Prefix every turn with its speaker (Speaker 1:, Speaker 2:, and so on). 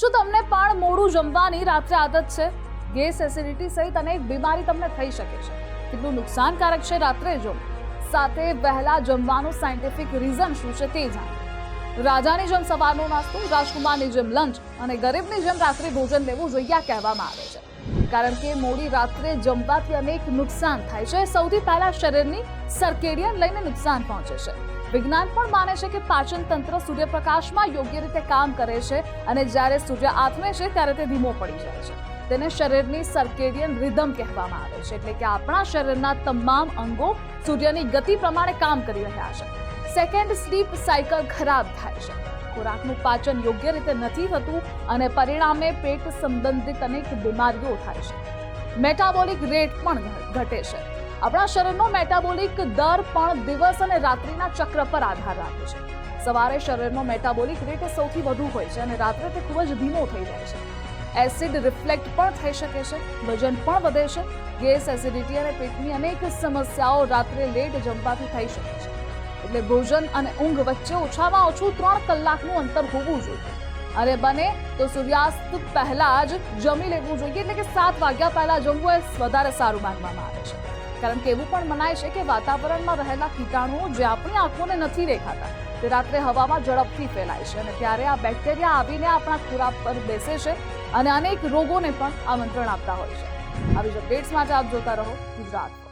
Speaker 1: શું તમને પણ મોડું જમવાની રાત્રે આદત છે? ગેસ એસિડિટી સહિત અનેક બીમારી તમને થઈ શકે છે. કેટલું નુકસાનકારક છે રાત્રે જમવું સાથે વહેલા જમવાનું સાયન્ટિફિક રીઝન શું છે તે જાણો. રાજાની જેમ સવારનો નાસ્તો, રાજકુમારની જેમ લંચ અને ગરીબની જેમ રાત્રે ભોજન લેવું જોઈએ કહેવામાં આવે છે. કારણ કે મોડી રાત્રે જમવાથી અનેક નુકસાન થાય છે. સૌથી પહેલા શરીરની સર્કેડિયન લઈને નુકસાન પહોંચે છે. વિજ્ઞાન પણ માને છે કે પાચન તંત્ર સૂર્યપ્રકાશમાં યોગ્ય રીતે કામ કરે છે અને જ્યારે સૂર્ય આથમે છે ત્યારે તે ધીમો પડી જાય છે. તેને શરીરની સર્કેડિયન રિધમ કહેવામાં આવે છે, એટલે કે આપણા શરીરના તમામ અંગો સૂર્યની ગતિ પ્રમાણે કામ કરી રહ્યા છે. સેકન્ડ સ્લીપ સાયકલ ખરાબ થાય છે. ખોરાકનું પાચન યોગ્ય રીતે નથી થતું અને પરિણામે પેટ સંબંધિત અનેક બીમારીઓ થાય છે. મેટાબોલિક રેટ પણ ઘટે છે. આપણા શરીરનો મેટાબોલિક દર પણ દિવસ અને રાત્રિના ચક્ર પર આધાર રાખે છે. સવારે શરીરનો મેટાબોલિક રેટ સૌથી વધુ હોય છે અને રાત્રે તે ખૂબ જ ધીમો થઈ જાય છે. એસિડ રિફ્લેક્ટ પણ થઈ શકે છે, વજન પણ વધે છે, ગેસ એસિડિટી અને પેટની અનેક સમસ્યાઓ રાત્રે લેટ જમવાથી થઈ શકે છે. એટલે ભોજન અને ઊંઘ વચ્ચે ઓછામાં ઓછું ત્રણ કલાકનું અંતર હોવું જોઈએ. અને બને તો સૂર્યાસ્ત પહેલા જ જમી લેવું જોઈએ, એટલે કે સાત વાગ્યા પહેલા જમવું એ વધારે સારું માનવામાં આવે છે. કારણ કે એવું પણ મનાય છે કે વાતાવરણમાં રહેલા કીટાણુઓ જે આપણી આંખોને નથી દેખાતા, તે રાત્રે હવામાં ઝડપથી ફેલાય છે અને ત્યારે આ બેક્ટેરિયા આવીને આપણા ખોરાક પર બેસે છે અને અનેક રોગોને પણ આમંત્રણ આપતા હોય છે. આવી જ અપડેટ્સ માટે આપ જોતા રહો ગુજરાત.